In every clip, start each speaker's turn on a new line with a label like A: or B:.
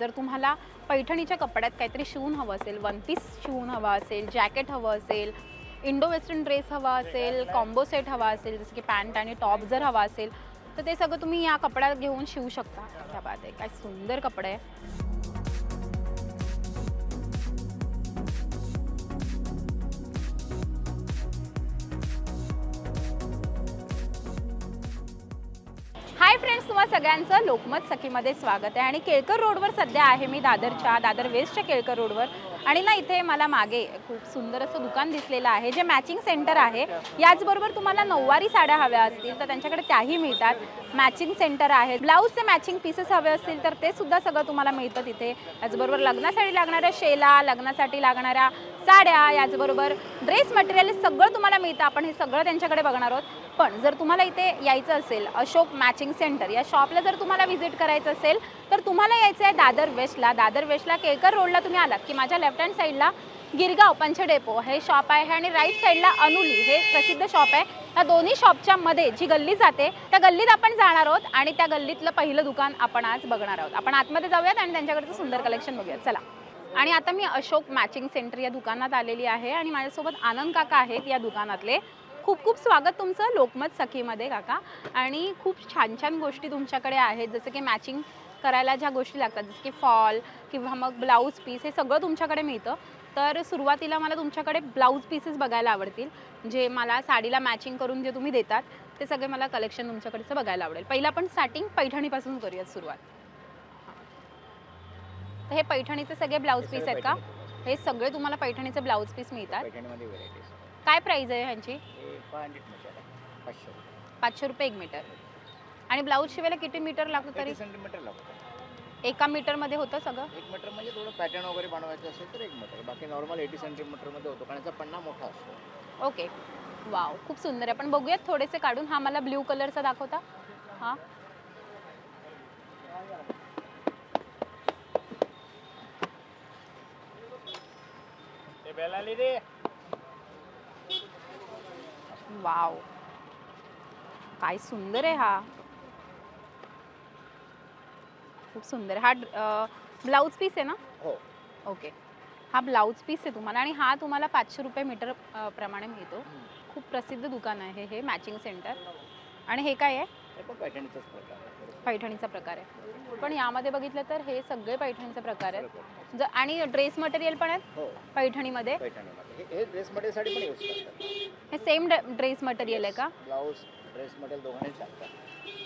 A: जर तुम्हाला पैठणीच्या कपड्यात काहीतरी शिवून हवं असेल वन पीस शिवून हवा असेल जॅकेट हवं असेल इंडो वेस्टर्न ड्रेस हवा असेल कॉम्बो सेट हवा असेल जसं की पॅन्ट आणि टॉप जर हवा असेल तर ते सगळं तुम्ही या कपड्यात घेऊन शिवू शकता. त्या बात आहे काय सुंदर कपडे आहे. हाय फ्रेंड्स तुम्हा सगळ्यांचं लोकमत सखीमध्ये स्वागत आहे. आणि केळकर रोडवर सध्या आहे मी दादरच्या दादर वेस्टच्या केळकर रोडवर. आणि ना इथे मला मागे खूप सुंदर असं दुकान दिसलेलं आहे जे मॅचिंग सेंटर आहे. याचबरोबर तुम्हाला नऊवारी साड्या हव्या असतील तर त्यांच्याकडे त्याही मिळतात. मॅचिंग सेंटर आहे. ब्लाऊजचे मॅचिंग पीसेस हवे असतील तर ते सुद्धा सगळं तुम्हाला मिळतं तिथे. याचबरोबर लग्नासाठी लागणाऱ्या शेला लग्नासाठी लागणाऱ्या साड्या याचबरोबर ड्रेस मटेरियल सगळं तुम्हाला मिळतं. आपण हे सगळं त्यांच्याकडे बघणार आहोत. पण जर तुम्हाला इथे यायचं असेल अशोक मॅचिंग सेंटर या शॉपला जर तुम्हाला व्हिजिट करायचं असेल तर तुम्हाला यायचं आहे दादर वेस्टला दादर वेस्टला केळकर रोडला तुम्ही आलात की माझ्या लेफ्ट हँड साईडला गिरगाव पंच डेपो हे शॉप आहे आणि राईट साईडला अनुली हे प्रसिद्ध शॉप आहे. या दोन्ही शॉपच्या मध्ये जी गल्ली जाते त्या गल्लीत आपण जाणार आहोत आणि त्या गल्लीतलं पहिलं दुकान आपण आज बघणार आहोत. आपण आतमध्ये जाऊयात आणि त्यांच्याकडचं सुंदर कलेक्शन बघूयात. चला. आणि आता मी अशोक मॅचिंग सेंटर या दुकानात आलेली आहे आणि माझ्यासोबत आनंद काका आहेत या दुकानातले. खूप खूप स्वागत तुमचं लोकमत सखीमध्ये काका. आणि खूप छान छान गोष्टी तुमच्याकडे आहेत जसं की मॅचिंग करायला ज्या गोष्टी लागतात जसं की फॉल किंवा मग ब्लाऊज पीस हे सगळं तुमच्याकडे मिळतं. तर सुरुवातीला मला तुमच्याकडे ब्लाऊज पीसेस बघायला आवडतील. जे मला साडीला मॅचिंग करून जे तुम्ही देतात ते सगळे मला कलेक्शन तुमच्याकडचं बघायला आवडेल. पहिलं आपण स्टार्टिंग पैठणीपासून करूयात सुरुवात. तर हे पैठणीचे सगळे ब्लाऊज पीस आहेत का? हे सगळे तुम्हाला पैठणीचे ब्लाऊज पीस मिळतात. काय प्राइस आहे ह्यांची?
B: पाचशे
A: पाचशे रुपये एक मीटर. आणि ब्लाऊज शिवायला किती मीटर लागतं तरी?
B: सेंटीमीटर लागतं?
A: एका मीटरमध्ये होतं सगळं?
B: एक मीटर म्हणजे थोडं पॅटर्न वगैरे बनवायचं असेल तर एक मीटर. बाकी नॉर्मल एटी सेंटीमीटरमध्ये होतो कारण याचा पन्ना मोठा असतो.
A: ओके. वाव खूप सुंदर आहे. पण बघूयात थोडेसे काढून. हा मला ब्ल्यू कलरचा दाखवता. हा.
B: ते बेलाली रे.
A: वाव. काय सुंदर आहे हा. खूप सुंदर आहे. हा ब्लाऊज पीस आहे ना?
B: हो.
A: ओके. हा ब्लाऊज पीस आहे तुम्हाला आणि हा तुम्हाला पाचशे रुपये मीटर प्रमाणे मिळतो. खूप प्रसिद्ध दुकान आहे हे मॅचिंग सेंटर आणि हे काय आहे. पैठणीचा प्रकार आहे. पण यामध्ये बघितलं तर हे सगळे पैठणीचे प्रकार आहेत. ज- आणि ड्रेस मटेरियल पण आहेत
B: हो.
A: पैठणीमध्ये?
B: पैठणीमध्ये. हे- हे ड्रेस मटेरियलसाठी पण यूज करतात.
A: हे सेम ड्रेस मटेरियल आहे का?
B: ब्लाऊज ड्रेस मटेरियल दोघांनी लागतात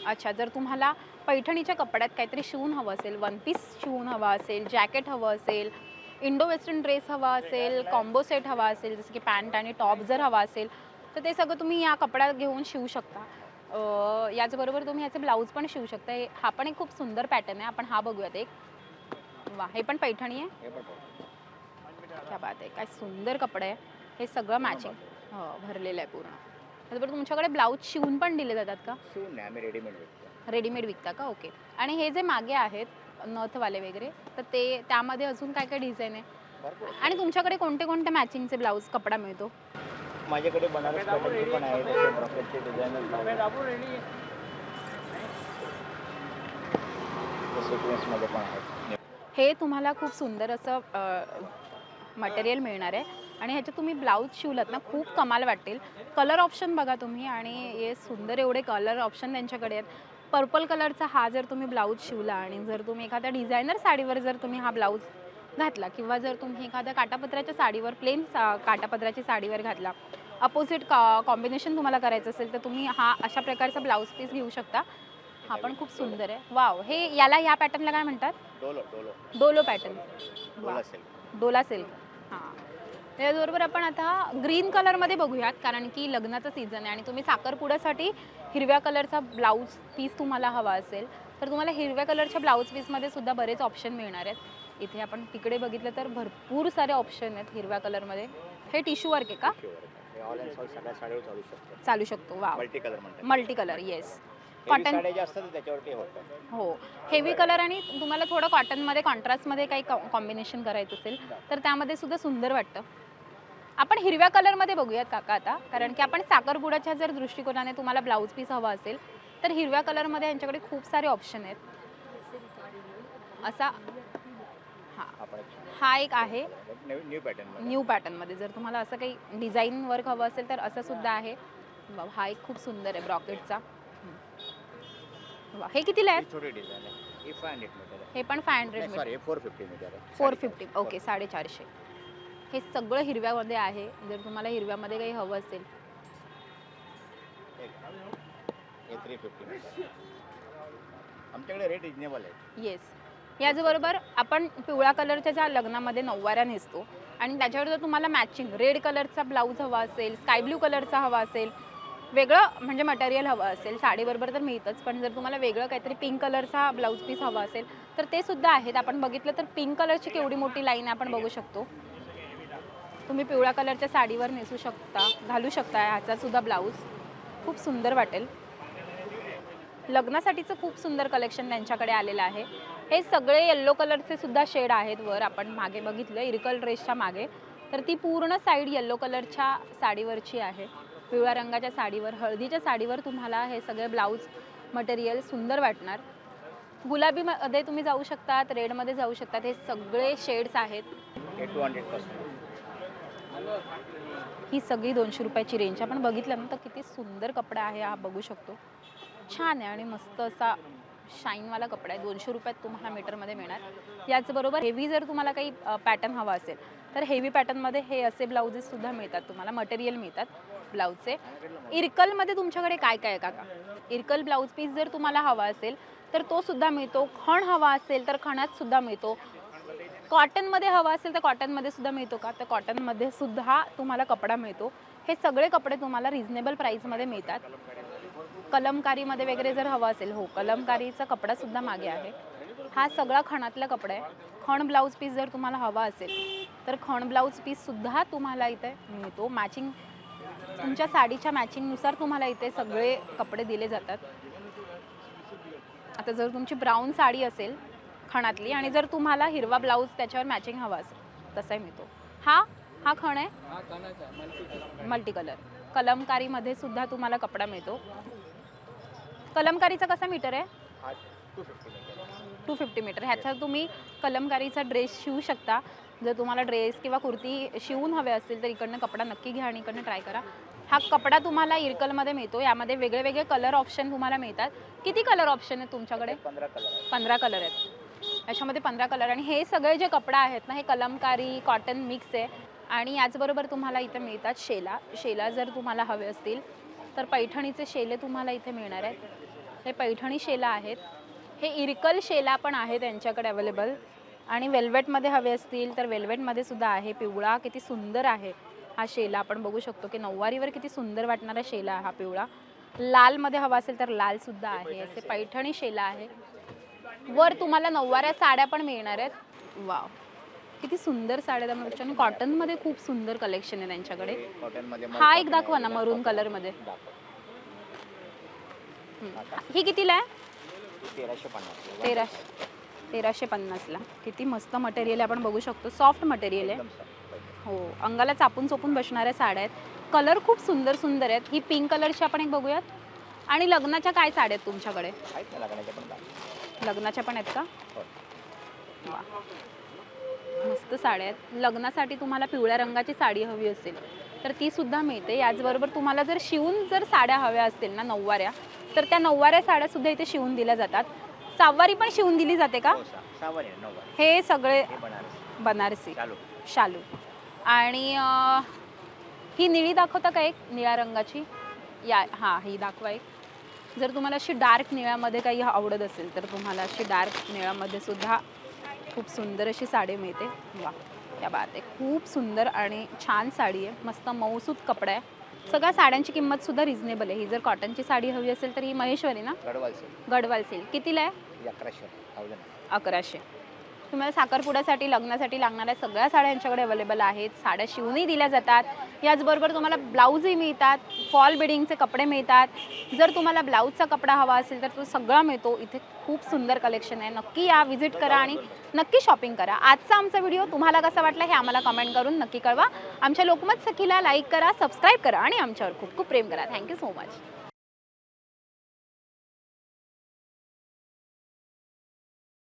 A: अच्छा जर तुम्हाला पैठणीच्या कपड्यात काहीतरी शिवून हवं असेल वन पीस शिवून हवा असेल जॅकेट हवं असेल इंडो वेस्टर्न ड्रेस हवा असेल कॉम्बो सेट हवा असेल जसं की पॅन्ट आणि टॉप जर हवा असेल तर ते सगळं तुम्ही या कपड्यात घेऊन शिवू शकता. याचबरोबर तुम्ही याचे ब्लाऊज पण शिवू शकता हे- पण एक खूप सुंदर पॅटर्न आहे. आपण हा बघूयात एक. वा हे पण पैठणी आहे.
B: हे.
A: क्या बात आहे. काय सुंदर कपडे आहे. हे सगळं मॅचिंग हो भरलेलं आहे पूर्ण. त्याचबरोबर तुमच्याकडे ब्लाऊज शिवून पण दिले जातात का?
B: शिवून आम्ही रेडीमेड विकतो.
A: रेडीमेड विकता का? ओके आणि हे जे मागे आहेत नथवाले वगैरे तर ते त्यामध्ये अजून काय काय डिझाईन आहे आणि तुमच्याकडे कोणते कोणते मॅचिंगचे ब्लाऊज कपडा मिळतो?
B: माझ्याकडे बनारस पॅटर्नचे पण आहेत तसे डिझायनर सिक्वेन्समध्ये पण आहेत
A: हे तुम्हाला खूप सुंदर असं मटेरियल मिळणार आहे. आणि ह्याच्यात तुम्ही ब्लाऊज शिवलात ना खूप कमाल वाटेल कलर ऑप्शन बघा तुम्ही आणि हे सुंदर एवढे कलर ऑप्शन त्यांच्याकडे आहेत. पर्पल कलरचा हा जर तुम्ही ब्लाऊज शिवला आणि जर तुम्ही एखाद्या डिझायनर साडीवर जर तुम्ही हा ब्लाऊज घातला किंवा जर तुम्ही एखाद्या काटापत्राच्या साडीवर प्लेन सा काटापत्राची साडीवर घातला अपोजिट कॉ कॉम्बिनेशन तुम्हाला करायचं असेल तर तुम्ही हा अशा प्रकारचा ब्लाऊज पीस घेऊ शकता. हा पण खूप सुंदर आहे. वाव हे याला या पॅटर्नला काय म्हणतात?
B: डोलो डोलो.
A: डोलो पॅटर्न
B: डोला सिल्क
A: डोला सिल्क हां. त्याचबरोबर आपण आता ग्रीन कलरमध्ये बघूयात कारण की लग्नाचं सीझन आहे आणि तुम्ही साखरपुड्यासाठी हिरव्या कलरचा ब्लाऊज पीस तुम्हाला हवा असेल तर तुम्हाला हिरव्या कलरच्या ब्लाऊज पीसमध्ये सुद्धा बरेच ऑप्शन मिळणार आहेत. इथे आपण तिकडे बघितलं तर भरपूर सारे ऑप्शन आहेत हिरव्या कलरमध्ये हे टिश्यू वर्क आहे का?
B: हे चालू
A: शकतो. वा
B: multi colour
A: multi colour yes
B: होतं.
A: हो. हेवी कलर आणि तुम्हाला थोडं कॉटनमध्ये कॉन्ट्रास्टमध्ये काही कॉम्बिनेशन करायचं असेल तर त्यामध्ये सुद्धा सुंदर वाटतं. आपण हिरव्या कलरमध्ये बघूयात काका आता कारण की आपण साखरपुड्याच्या जर दृष्टिकोनाने तुम्हाला ब्लाऊज पीस हवा असेल तर हिरव्या कलरमध्ये यांच्याकडे खूप सारे ऑप्शन आहेत. असा हा.
B: एक
A: हा आहे.
B: न्यू पॅटर्नमध्ये.
A: न्यू पॅटर्नमध्ये जर तुम्हाला असं काही डिझाईन वर्क हवं असेल तर असं सुद्धा आहे. हा एक खूप सुंदर आहे ब्रॉकेटचा हे कितीला आहे?
B: ही
A: पण five hundred
B: sorry four fifty
A: four. Fifty okay साडेचारशे. हे सगळं हिरव्यामध्ये आहे. जर तुम्हाला हिरव्यामध्ये काही हवं असेल.
B: आमच्याकडे रेट रिजनेबल आहे.
A: येस याचबरोबर आपण पिवळ्या कलरच्या ज्या लग्नामध्ये नऊवाऱ्या नेसतो आणि त्याच्यावर जर तुम्हाला मॅचिंग रेड कलरचा ब्लाऊज हवा असेल स्काय ब्ल्यू कलरचा हवा असेल वेगळं म्हणजे मटेरियल हवं असेल साडीबरोबर तर मिळतंच पण जर तुम्हाला वेगळं काहीतरी पिंक कलरचा ब्लाऊज पीस हवा असेल तर ते सुद्धा आहेत. आपण बघितलं तर पिंक कलरची केवढी मोठी लाईन आहे आपण बघू शकतो. तुम्ही पिवळ्या कलरच्या साडीवर नेसू शकता घालू शकता ह्याचा सुद्धा ब्लाऊज खूप सुंदर वाटेल. लग्नासाठीचं खूप सुंदर कलेक्शन त्यांच्याकडे आलेलं आहे. हे सगळे येल्लो कलरचे सुद्धा शेड आहेत वर. आपण मागे बघितलं इरकल ड्रेसच्या मागे. तर ती पूर्ण साईड येल्लो कलरच्या साडीवरची आहे. पिवळ्या रंगाच्या साडीवर हळदीच्या साडीवर तुम्हाला हे सगळे ब्लाऊज मटेरियल सुंदर वाटणार. गुलाबीमध्ये तुम्ही जाऊ शकतात रेडमध्ये जाऊ शकतात. हे सगळे शेड्स आहेत.
B: हे
A: ही सगळी दोनशे रुपयाची रेंज आपण बघितलं ना तर किती सुंदर कपडा आहे हा बघू शकतो. छान आहे आणि मस्त असा शाईनवाला कपडा आहे. दोनशे रुपयात तुम्हाला मीटरमध्ये मिळणार. याचबरोबर हेवी जर तुम्हाला काही पॅटर्न हवा असेल तर हेवी पॅटर्नमध्ये हे असे ब्लाउजेससुद्धा मिळतात तुम्हाला. मटेरियल मिळतात ब्लाऊजचे इरकलमध्ये तुमच्याकडे काय काय आहे काका? इरकल ब्लाऊज पीस जर तुम्हाला हवा असेल तर तो सुद्धा मिळतो. खण हवा असेल तर खणात सुद्धा मिळतो. कॉटनमध्ये हवा असेल तर कॉटनमध्ये सुद्धा मिळतो का? तर कॉटनमध्ये सुद्धा तुम्हाला कपडा मिळतो. हे सगळे कपडे तुम्हाला रिझनेबल प्राईसमध्ये मिळतात. कलमकारीमध्ये वगैरे जर हवं असेल हो कलमकारीचा कपडा सुद्धा मागे आहे. हा सगळा खणातला कपडा आहे. खण ब्लाऊज पीस जर तुम्हाला हवा असेल तर खण ब्लाऊज पीस सुद्धा तुम्हाला इथे मिळतो. मॅचिंग तुमच्या साडीच्या मॅचिंगनुसार तुम्हाला इथे सगळे कपडे दिले जातात. आता जर तुमची ब्राऊन साडी असेल खणातली आणि जर तुम्हाला हिरवा ब्लाऊज त्याच्यावर मॅचिंग हवा असेल तसाही मिळतो. हा हा खण आहे? Multi colour. कलमकारीमध्ये सुद्धा तुम्हाला कपडा मिळतो. कलमकारीचा कसा मीटर आहे?
B: हा टू फिफ्टी मीटर.
A: ह्याच्यात तुम्ही कलमकारीचा ड्रेस शिवू शकता. जर तुम्हाला ड्रेस किंवा कुर्ती शिवून हवे असतील तर इकडनं कपडा नक्की घ्या आणि इकडनं ट्राय करा. हा कपडा तुम्हाला इरकलमध्ये मिळतो. यामध्ये वेगळे वेगळे कलर ऑप्शन तुम्हाला मिळतात. किती कलर ऑप्शन आहेत तुमच्याकडे?
B: पंधरा कलर
A: पंधरा कलर आहेत. याच्यामध्ये पंधरा कलर आणि हे सगळे जे कपडा आहेत ना हे कलमकारी कॉटन मिक्स आहे. आणि याचबरोबर तुम्हाला इथे मिळतात शेला. शेला जर तुम्हाला हवे असतील तर पैठणीचे शेले तुम्हाला इथे मिळणार आहेत. हे पैठणी शेला आहेत. हे इरकल शेला पण आहे त्यांच्याकडे अवेलेबल आणि वेल्वेटमध्ये हवे असतील तर वेल्वेटमध्ये सुद्धा आहे. पिवळा किती सुंदर आहे हा शेला. आपण बघू शकतो की नऊवारीवर किती सुंदर वाटणारा शेला आहे हा पिवळा. लालमध्ये हवा असेल तर लालसुद्धा आहे. असे पैठणी शेला आहे. वर तुम्हाला नऊवाऱ्या साड्या पण मिळणार आहेत. वाव. किती सुंदर साड्या त्या बघू आणि कॉटनमध्ये खूप सुंदर कलेक्शन आहे त्यांच्याकडे. हा एक दाखवा ना मरून कलरमध्ये. ही कितीला आहे?
B: तेराशे पन्नास.
A: तेराशे. तेराशे पन्नासला. किती मस्त मटेरियल आहे. आपण बघू शकतो. सॉफ्ट मटेरियल आहे. हो. अंगाला चापून चोपून बसणाऱ्या साड्या आहेत. कलर खूप सुंदर सुंदर आहेत. ही पिंक कलरची आपण एक बघूयात. आणि लग्नाच्या काय साड्या आहेत तुमच्याकडे. लग्नाच्या पण आहेत का?
B: हो.
A: वा मस्त साड्या आहेत. लग्नासाठी तुम्हाला पिवळ्या रंगाची साडी हवी असेल तर ती सुद्धा मिळते. याचबरोबर तुम्हाला जर शिवून जर साड्या हव्या असतील ना नऊवाऱ्या तर त्या नऊवाऱ्या साड्या सुद्धा इथे शिवून दिल्या जातात. सहावारी पण शिवून दिली जाते का?
B: हो.
A: हे सगळे
B: बनारसी.
A: शालू. आणि ही निळी दाखवता का एक? निळ्या रंगाची? या हां ही दाखवा एक. जर तुम्हाला अशी डार्क निळ्यामध्ये काही आवडत असेल तर तुम्हाला अशी डार्क निळ्यामध्ये सुद्धा खूप सुंदर अशी साडी मिळते. वा त्या बात आहे. खूप सुंदर आणि छान साडी आहे. मस्त मऊसूत कपडा आहे. सगळ्या साड्यांची किंमत सुद्धा रिझनेबल आहे. ही जर कॉटनची साडी हवी असेल तर ही महेश्वरी ना?
B: गडवाल सिल्क
A: गडवाल सिल्क कितीला आहे? अकराशे. तुम्हाला साखरपुड्यासाठी लग्नासाठी लागणाऱ्या सगळ्या साड्या यांच्याकडे अवेलेबल आहेत. साड्या शिवूनही दिल्या जातात. याचबरोबर तुम्हाला ब्लाऊजही मिळतात. फॉल बिडिंगचे कपडे मिळतात. जर तुम्हाला ब्लाऊजचा कपडा हवा असेल तर तो सगळा मिळतो. इथे खूप सुंदर कलेक्शन आहे. नक्की या व्हिजिट करा आणि नक्की शॉपिंग करा. आजचा आमचा व्हिडिओ तुम्हाला कसा वाटला हे आम्हाला कमेंट करून नक्की कळवा. आमच्या लोकमत सखीला लाईक करा सबस्क्राईब करा आणि आमच्यावर खूप खूप प्रेम करा. Thank you so much